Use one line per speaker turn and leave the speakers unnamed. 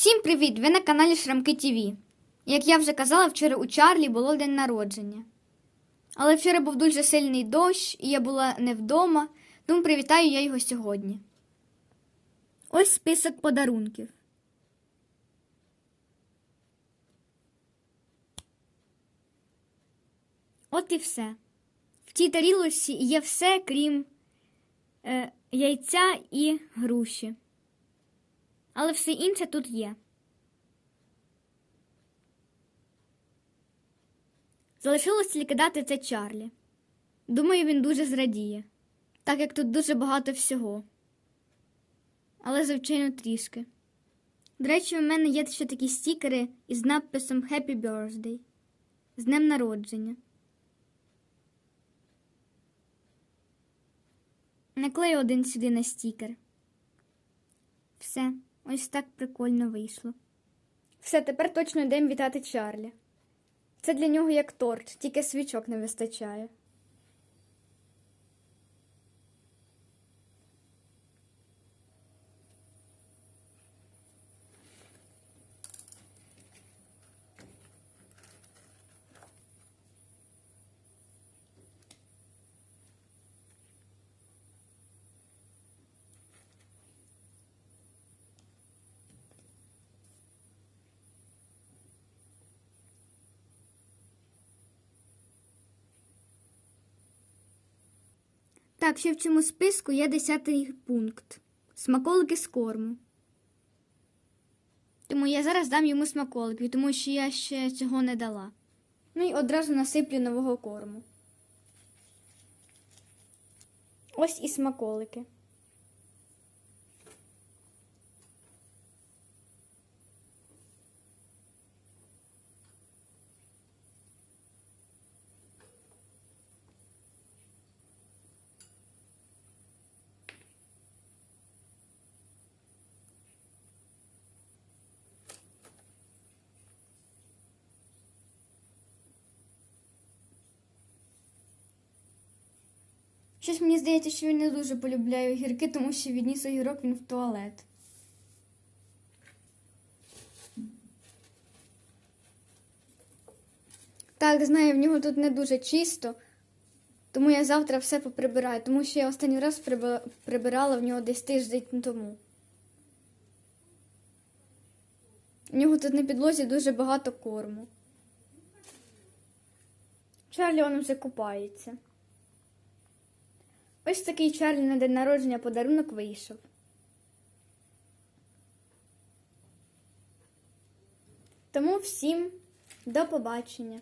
Всім привіт! Ви на каналі Шрамки ТВ. Як я вже казала, вчора у Чарлі було день народження. Але вчора був дуже сильний дощ, і я була не вдома, тому привітаю я його сьогодні. Ось список подарунків. От і все. В тій тарілочці є все, крім е, яйця і груші. Але все інше тут є. Залишилось тільки це Чарлі. Думаю, він дуже зрадіє, так як тут дуже багато всього. Але, звичайно, трішки. До речі, у мене є ще такі стікери із надписом Happy Birthday з днем народження. Наклею один сюди на стікер. Все, ось так прикольно вийшло. Все, тепер точно йдемо вітати Чарлі. Це для нього як торт, тільки свічок не вистачає. Так, ще в цьому списку є десятий пункт. Смаколики з корму. Тому я зараз дам йому смаколики, тому що я ще цього не дала. Ну і одразу насиплю нового корму. Ось і смаколики. Щось мені здається, що він не дуже полюбляє огірки, тому що відніс огірок він в туалет. Так, знаю, в нього тут не дуже чисто, тому я завтра все поприбираю, тому що я останній раз прибирала в нього десь тиждень тому. У нього тут на підлозі дуже багато корму. Чарлі он вже купається. Ось такий Чарлі на день народження подарунок вийшов. Тому всім до побачення.